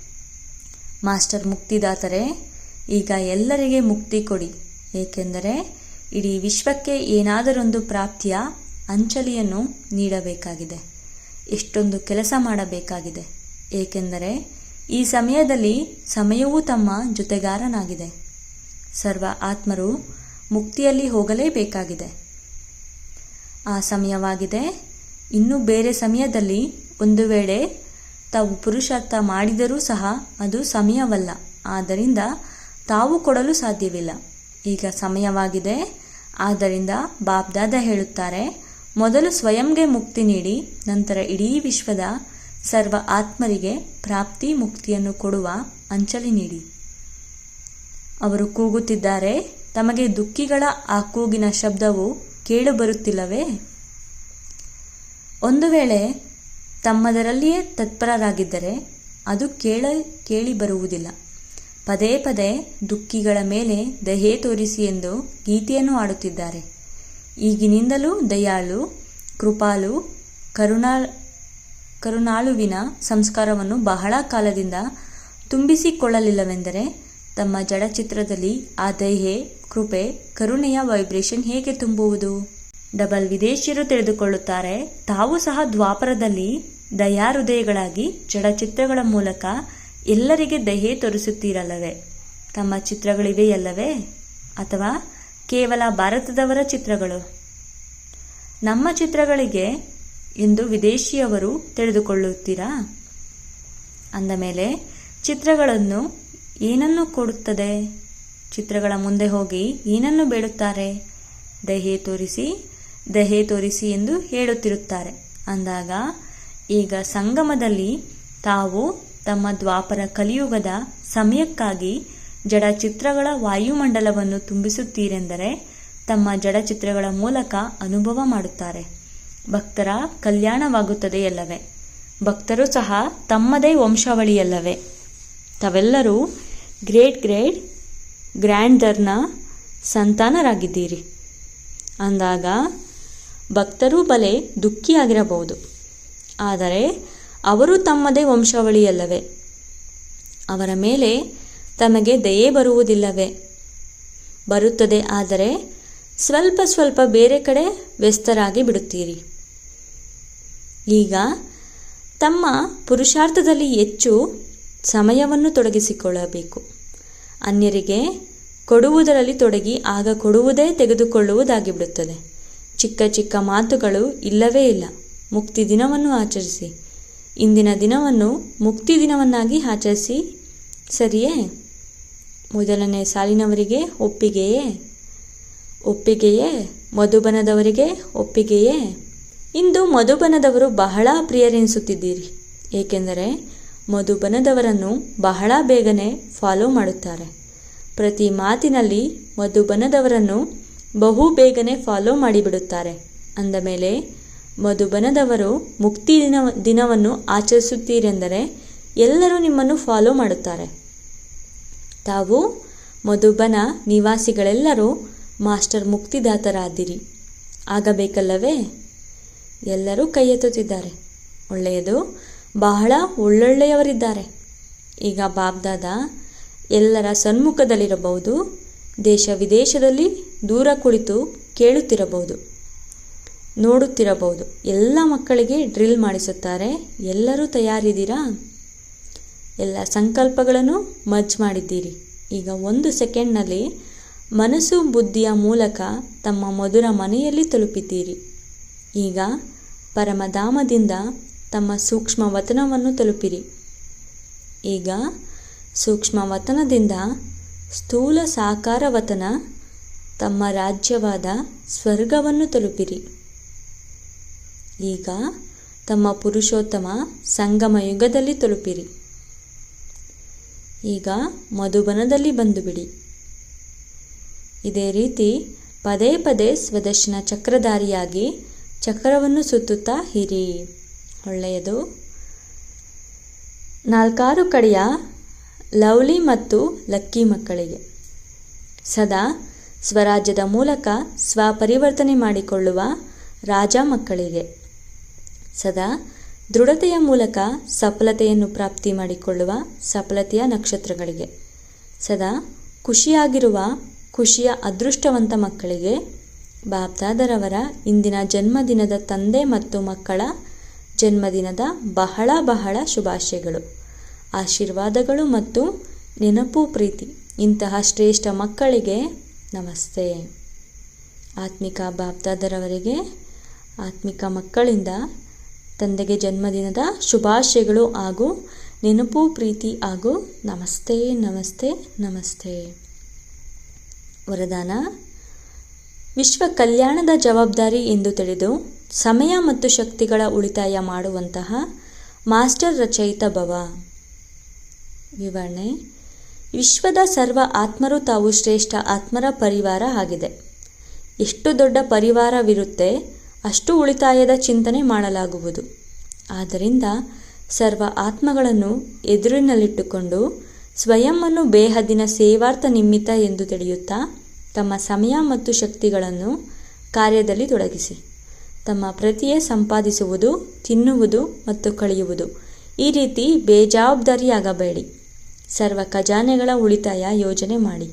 A: ಮಾಸ್ಟರ್ ಮುಕ್ತಿದಾತರೆ, ಈಗ ಎಲ್ಲರಿಗೆ ಮುಕ್ತಿ ಕೊಡಿ. ಏಕೆಂದರೆ ಇಡೀ ವಿಶ್ವಕ್ಕೆ ಏನಾದರೊಂದು ಪ್ರಾಪ್ತಿಯ ಅಂಚಲಿಯನ್ನು ನೀಡಬೇಕಾಗಿದೆ. ಎಷ್ಟೊಂದು ಕೆಲಸ ಮಾಡಬೇಕಾಗಿದೆ. ಏಕೆಂದರೆ, ಈ ಸಮಯದಲ್ಲಿ ಸಮಯವೂ ತಮ್ಮ ಜೊತೆಗಾರನಾಗಿದೆ. ಸರ್ವ ಆತ್ಮರು ಮುಕ್ತಿಯಲ್ಲಿ ಹೋಗಲೇಬೇಕಾಗಿದೆ. ಆ ಸಮಯವಾಗಿದೆ. ಇನ್ನು ಬೇರೆ ಸಮಯದಲ್ಲಿ ಒಂದು ವೇಳೆ ತಾವು ಪುರುಷಾರ್ಥ ಮಾಡಿದರೂ ಸಹ ಅದು ಸಮಯವಲ್ಲ. ಆದ್ದರಿಂದ ತಾವು ಕೊಡಲು ಸಾಧ್ಯವಿಲ್ಲ. ಈಗ ಸಮಯವಾಗಿದೆ. ಆದ್ದರಿಂದ ಬಾಬ್ದಾದ ಹೇಳುತ್ತಾರೆ, ಮೊದಲು ಸ್ವಯಂಗೆ ಮುಕ್ತಿ ನೀಡಿ, ನಂತರ ಇಡೀ ವಿಶ್ವದ ಸರ್ವ ಆತ್ಮರಿಗೆ ಪ್ರಾಪ್ತಿ ಮುಕ್ತಿಯನ್ನು ಕೊಡುವ ಅಂಚಲಿ ನೀಡಿ. ಅವರು ಕೂಗುತ್ತಿದ್ದಾರೆ, ತಮಗೆ ದುಃಖಿಗಳ ಆ ಕೂಗಿನ ಶಬ್ದವು ಕೇಳುಬರುತ್ತಿಲ್ಲವೇ ಒಂದು ವೇಳೆ ತಮ್ಮದರಲ್ಲಿಯೇ ತತ್ಪರರಾಗಿದ್ದರೆ ಅದು ಕೇಳ ಕೇಳಿ ಬರುವುದಿಲ್ಲ. ಪದೇ ಪದೇ ದುಃಖಿಗಳ ಮೇಲೆ ದಹೆ ತೋರಿಸಿ ಎಂದು ಗೀತೆಯನ್ನು ಆಡುತ್ತಿದ್ದಾರೆ ಈಗಿನಿಂದಲೂ ದಯಾಳು ಕೃಪಾಲು ಕರುಣಾ, ಕರುಣಾಳುವಿನ ಸಂಸ್ಕಾರವನ್ನು ಬಹಳ ಕಾಲದಿಂದ ತುಂಬಿಸಿಕೊಳ್ಳಲಿಲ್ಲವೆಂದರೆ ತಮ್ಮ ಜಡಚಿತ್ರದಲ್ಲಿ ಆ ದಯೆ, ಕೃಪೆ, ಕರುಣೆಯ ವೈಬ್ರೇಷನ್ ಹೇಗೆ ತುಂಬುವುದು? ಡಬಲ್ ವಿದೇಶಿಯರು ತಿಳಿದುಕೊಳ್ಳುತ್ತಾರೆ, ತಾವು ಸಹ ದ್ವಾಪರದಲ್ಲಿ ದಯಾಹೃದಯಗಳಾಗಿ ಜಡಚಿತ್ರಗಳ ಮೂಲಕ ಎಲ್ಲರಿಗೆ ದಹೆ ತೋರಿಸುತ್ತೀರಲ್ಲವೇ? ತಮ್ಮ ಚಿತ್ರಗಳಿವೆಯಲ್ಲವೇ ಅಥವಾ ಕೇವಲ ಭಾರತದವರ ಚಿತ್ರಗಳು? ನಮ್ಮ ಚಿತ್ರಗಳಿಗೆ ಎಂದು ವಿದೇಶಿಯವರು ತಿಳಿದುಕೊಳ್ಳುತ್ತೀರಾ? ಅಂದ ಮೇಲೆ, ಚಿತ್ರಗಳನ್ನು ಏನನ್ನು ಕೊಡುತ್ತದೆ? ಚಿತ್ರಗಳ ಮುಂದೆ ಹೋಗಿ ಏನನ್ನು ಬೇಡುತ್ತಾರೆ? ದಹೆ ತೋರಿಸಿ ದಹೆ ತೋರಿಸಿ ಎಂದು ಹೇಳುತ್ತಿರುತ್ತಾರೆ. ಅಂದಾಗ, ಈಗ ಸಂಗಮದಲ್ಲಿ ತಾವು ತಮ್ಮ ದ್ವಾಪರ ಕಲಿಯುಗದ ಸಮಯಕ್ಕಾಗಿ ಜಡಚಿತ್ರಗಳ ವಾಯುಮಂಡಲವನ್ನು ತುಂಬಿಸುತ್ತೀರೆಂದರೆ ತಮ್ಮ ಜಡಚಿತ್ರಗಳ ಮೂಲಕ ಅನುಭವ ಮಾಡುತ್ತಾರೆ. ಭಕ್ತರ ಕಲ್ಯಾಣವಾಗುತ್ತದೆಯಲ್ಲವೇ ಭಕ್ತರು ಸಹ ತಮ್ಮದೇ ವಂಶಾವಳಿಯಲ್ಲವೇ? ತಾವೆಲ್ಲರೂ ಗ್ರೇಟ್ ಗ್ರೇಟ್ ಗ್ರ್ಯಾಂಡರ್ನ ಸಂತಾನರಾಗಿದ್ದೀರಿ. ಅಂದಾಗ ಭಕ್ತರೂ ಬಲೆ ದುಃಖಿಯಾಗಿರಬಹುದು. ಆದರೆ ಅವರು ತಮ್ಮದೇ ವಂಶಾವಳಿಯಲ್ಲವೇ? ಅವರ ಮೇಲೆ ತಮಗೆ ದಯೆ ಬರುವುದಿಲ್ಲವೇ? ಬರುತ್ತದೆ ಆದರೆ ಸ್ವಲ್ಪ ಸ್ವಲ್ಪ ಬೇರೆ ಕಡೆ ವ್ಯಸ್ತರಾಗಿ ಬಿಡುತ್ತೀರಿ. ಈಗ ತಮ್ಮ ಪುರುಷಾರ್ಥದಲ್ಲಿ ಹೆಚ್ಚು ಸಮಯವನ್ನು ತೊಡಗಿಸಿಕೊಳ್ಳಬೇಕು. ಅನ್ಯರಿಗೆ ಕೊಡುವುದರಲ್ಲಿ ತೊಡಗಿ ಆಗ ಕೊಡುವುದೇ ತೆಗೆದುಕೊಳ್ಳುವುದಾಗಿ ಬಿಡುತ್ತದೆ. ಚಿಕ್ಕ ಚಿಕ್ಕ ಮಾತುಗಳು ಇಲ್ಲವೇ ಇಲ್ಲ. ಮುಕ್ತಿ ದಿನವನ್ನು ಆಚರಿಸಿ. ಇಂದಿನ ದಿನವನ್ನು ಮುಕ್ತಿ ದಿನವನ್ನಾಗಿ ಆಚರಿಸಿ, ಸರಿಯೇ? ಮೊದಲನೇ ಸಾಲಿನವರಿಗೆ ಒಪ್ಪಿಗೆಯೇ? ಒಪ್ಪಿಗೆಯೇ? ಮಧುಬನದವರಿಗೆ ಒಪ್ಪಿಗೆಯೇ? ಇಂದು ಮಧುಬನದವರು ಬಹಳ ಪ್ರಿಯರೆನಿಸುತ್ತಿದ್ದೀರಿ, ಏಕೆಂದರೆ ಮಧುಬನದವರನ್ನು ಬಹಳ ಬೇಗನೆ ಫಾಲೋ ಮಾಡುತ್ತಾರೆ. ಪ್ರತಿ ಮಾತಿನಲ್ಲಿ ಮಧುಬನದವರನ್ನು ಬಹು ಬೇಗನೆ ಫಾಲೋ ಮಾಡಿಬಿಡುತ್ತಾರೆ. ಅಂದಮೇಲೆ ಮಧುಬನದವರು ಮುಕ್ತಿ ದಿನ ದಿನವನ್ನು ಆಚರಿಸುತ್ತೀರೆಂದರೆ ಎಲ್ಲರೂ ನಿಮ್ಮನ್ನು ಫಾಲೋ ಮಾಡುತ್ತಾರೆ. ತಾವು ಮಧುಬನ ನಿವಾಸಿಗಳೆಲ್ಲರೂ ಮಾಸ್ಟರ್ ಮುಕ್ತಿದಾತರಾದಿರಿ. ಆಗಬೇಕಲ್ಲವೇ? ಎಲ್ಲರೂ ಕೈ ಎತ್ತುತ್ತಿದ್ದಾರೆ ಒಳ್ಳೆಯದು, ಬಹಳ ಒಳ್ಳೊಳ್ಳೆಯವರಿದ್ದಾರೆ. ಈಗ ಬಾಬ್ದಾದ ಎಲ್ಲರ ಸನ್ಮುಖದಲ್ಲಿರಬಹುದು, ದೇಶ ವಿದೇಶದಲ್ಲಿ ದೂರ ಕುಳಿತು ಕೇಳುತ್ತಿರಬಹುದು. ನೋಡುತ್ತಿರಬಹುದು. ಎಲ್ಲ ಮಕ್ಕಳಿಗೆ ಡ್ರಿಲ್ ಮಾಡಿಸುತ್ತಾರೆ. ಎಲ್ಲರೂ ತಯಾರಿದ್ದೀರಾ? ಎಲ್ಲ ಸಂಕಲ್ಪಗಳನ್ನು ಮಜ್ ಮಾಡಿದ್ದೀರಿ. ಈಗ ಒಂದು ಸೆಕೆಂಡ್ನಲ್ಲಿ ಮನಸ್ಸು ಬುದ್ಧಿಯ ಮೂಲಕ ತಮ್ಮ ಮಧುರ ಮನೆಯಲ್ಲಿ ತಲುಪಿದ್ದೀರಿ. ಈಗ ಪರಮಧಾಮದಿಂದ ತಮ್ಮ ಸೂಕ್ಷ್ಮ ವತನವನ್ನು ತಲುಪಿರಿ. ಈಗ ಸೂಕ್ಷ್ಮ ವತನದಿಂದ ಸ್ಥೂಲ ಸಾಕಾರ ವತನ ತಮ್ಮ ರಾಜ್ಯವಾದ ಸ್ವರ್ಗವನ್ನು ತಲುಪಿರಿ. ಈಗ ತಮ್ಮ ಪುರುಷೋತ್ತಮ ಸಂಗಮ ಯುಗದಲ್ಲಿ ತಲುಪಿರಿ. ಈಗ ಮಧುಬನದಲ್ಲಿ ಬಂದು ಬಿಡಿ ಇದೇ ರೀತಿ ಪದೇ ಪದೇ ಸ್ವದರ್ಶನ ಚಕ್ರಧಾರಿಯಾಗಿ ಚಕ್ರವನ್ನು ಸುತ್ತುತ್ತಾ ಹಿರಿ ಒಳ್ಳೆಯದು. ನಾಲ್ಕಾರು ಕಡೆಯ ಲವ್ಲಿ ಮತ್ತು ಲಕ್ಕಿ ಮಕ್ಕಳಿಗೆ. ಸದಾ ಸ್ವರಾಜ್ಯದ ಮೂಲಕ ಸ್ವಪರಿವರ್ತನೆ ಮಾಡಿಕೊಳ್ಳುವ ರಾಜ ಮಕ್ಕಳಿಗೆ. ಸದಾ ದೃಢತೆಯ ಮೂಲಕ ಸಫಲತೆಯನ್ನು ಪ್ರಾಪ್ತಿ ಮಾಡಿಕೊಳ್ಳುವ ಸಫಲತೆಯ ನಕ್ಷತ್ರಗಳಿಗೆ. ಸದಾ ಖುಷಿಯಾಗಿರುವ, ಖುಷಿಯ ಅದೃಷ್ಟವಂತ ಮಕ್ಕಳಿಗೆ ಬಾಬ್ದಾದರವರ ಇಂದಿನ ಜನ್ಮದಿನದ ತಂದೆ ಮತ್ತು ಮಕ್ಕಳ ಜನ್ಮದಿನದ ಬಹಳ ಬಹಳ ಶುಭಾಶಯಗಳು. ಆಶೀರ್ವಾದಗಳು ಮತ್ತು ನೆನಪು, ಪ್ರೀತಿ ಇಂತಹ ಶ್ರೇಷ್ಠ ಮಕ್ಕಳಿಗೆ ನಮಸ್ತೆ. ಆತ್ಮಿಕ ಬಾಬ್ದಾದರವರಿಗೆ ಆತ್ಮಿಕ ಮಕ್ಕಳಿಂದ ತಂದೆಗೆ ಜನ್ಮದಿನದ ಶುಭಾಶಯಗಳು ಹಾಗೂ ನೆನಪು, ಪ್ರೀತಿ ಹಾಗೂ ನಮಸ್ತೆ ನಮಸ್ತೆ ನಮಸ್ತೆ. ವರದಾನ. ವಿಶ್ವ ಕಲ್ಯಾಣದ ಜವಾಬ್ದಾರಿ ಎಂದು ತಿಳಿದು ಸಮಯ ಮತ್ತು ಶಕ್ತಿಗಳ ಉಳಿತಾಯ ಮಾಡುವಂತಹ ಮಾಸ್ಟರ್ ರಚಯಿತ ಭವ. ವಿವರಣೆ. ವಿಶ್ವದ ಸರ್ವ ಆತ್ಮರು ತಾವು ಶ್ರೇಷ್ಠ ಆತ್ಮರ ಪರಿವಾರ ಆಗಿದೆ. ಎಷ್ಟು ದೊಡ್ಡ ಪರಿವಾರವಿರುತ್ತೆ ಅಷ್ಟು ಉಳಿತಾಯದ ಚಿಂತನೆ ಮಾಡಲಾಗುವುದು. ಆದ್ದರಿಂದ ಸರ್ವ ಆತ್ಮಗಳನ್ನು ಎದುರಿನಲ್ಲಿಟ್ಟುಕೊಂಡು ಸ್ವಯಂವನ್ನು ಬೇಹದ್ದಿನ ಸೇವಾರ್ಥ ನಿಮಿತ್ತ ಎಂದು ತಿಳಿಯುತ್ತಾ ತಮ್ಮ ಸಮಯ ಮತ್ತು ಶಕ್ತಿಗಳನ್ನು ಕಾರ್ಯದಲ್ಲಿ ತೊಡಗಿಸಿ. ತಮ್ಮ ಪ್ರತಿಯೇ ಸಂಪಾದಿಸುವುದು, ತಿನ್ನುವುದು ಮತ್ತು ಕಳೆಯುವುದು ಈ ರೀತಿ ಬೇಜವಾಬ್ದಾರಿಯಾಗಬೇಡಿ. ಸರ್ವ ಖಜಾನೆಗಳ ಉಳಿತಾಯ ಯೋಜನೆ ಮಾಡಿ.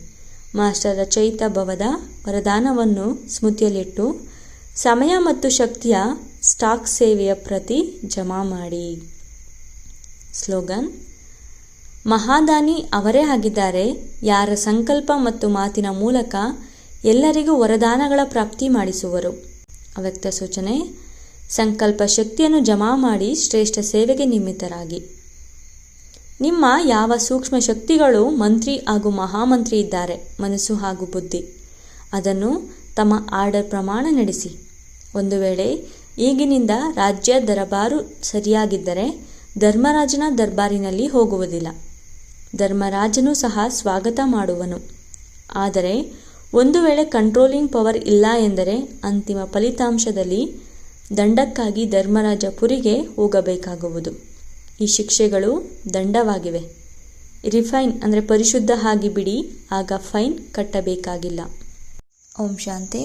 A: ಮಾಸ್ಟರ್ ರಚಯಿತ ಭವದ ವರದಾನವನ್ನು ಸ್ಮೃತಿಯಲ್ಲಿಟ್ಟು ಸಮಯ ಮತ್ತು ಶಕ್ತಿಯ ಸ್ಟಾಕ್ ಸೇವೆಯ ಪ್ರತಿ ಜಮಾ ಮಾಡಿ. ಸ್ಲೋಗನ್, ಮಹಾದಾನಿ ಅವರೇ ಆಗಿದ್ದಾರೆ. ಯಾರ ಸಂಕಲ್ಪ ಮತ್ತು ಮಾತಿನ ಮೂಲಕ ಎಲ್ಲರಿಗೂ ವರದಾನಗಳ ಪ್ರಾಪ್ತಿ ಮಾಡಿಸುವರು. ಅವ್ಯಕ್ತ ಸೂಚನೆ, ಸಂಕಲ್ಪ ಶಕ್ತಿಯನ್ನು ಜಮಾ ಮಾಡಿ ಶ್ರೇಷ್ಠ ಸೇವೆಗೆ ನಿಮಿತ್ತರಾಗಿ. ನಿಮ್ಮ ಯಾವ ಸೂಕ್ಷ್ಮ ಶಕ್ತಿಗಳು ಮಂತ್ರಿ ಹಾಗೂ ಮಹಾಮಂತ್ರಿ ಇದ್ದಾರೆ, ಮನಸ್ಸು ಹಾಗೂ ಬುದ್ಧಿ. ಅದನ್ನು ತಮ್ಮ ಆರ್ಡರ್ ಪ್ರಮಾಣ ನಡೆಸಿ. ಒಂದು ವೇಳೆ ಈಗಿನಿಂದ ರಾಜ್ಯ ದರಬಾರು ಸರಿಯಾಗಿದ್ದರೆ ಧರ್ಮರಾಜನ ದರ್ಬಾರಿನಲ್ಲಿ ಹೋಗುವುದಿಲ್ಲ. ಧರ್ಮರಾಜನು ಸಹ ಸ್ವಾಗತ ಮಾಡುವನು. ಆದರೆ ಒಂದು ವೇಳೆ ಕಂಟ್ರೋಲಿಂಗ್ ಪವರ್ ಇಲ್ಲ ಎಂದರೆ ಅಂತಿಮ ಫಲಿತಾಂಶದಲ್ಲಿ ದಂಡಕ್ಕಾಗಿ ಧರ್ಮರಾಜ ಪುರಿಗೆ ಹೋಗಬೇಕಾಗುವುದು. ಈ ಶಿಕ್ಷೆಗಳು ದಂಡವಾಗಿವೆ. ರಿಫೈನ್ ಅಂದರೆ ಪರಿಶುದ್ಧ ಆಗಿ ಬಿಡಿ ಆಗ ಫೈನ್ ಕಟ್ಟಬೇಕಾಗಿಲ್ಲ. ಓಂ ಶಾಂತಿ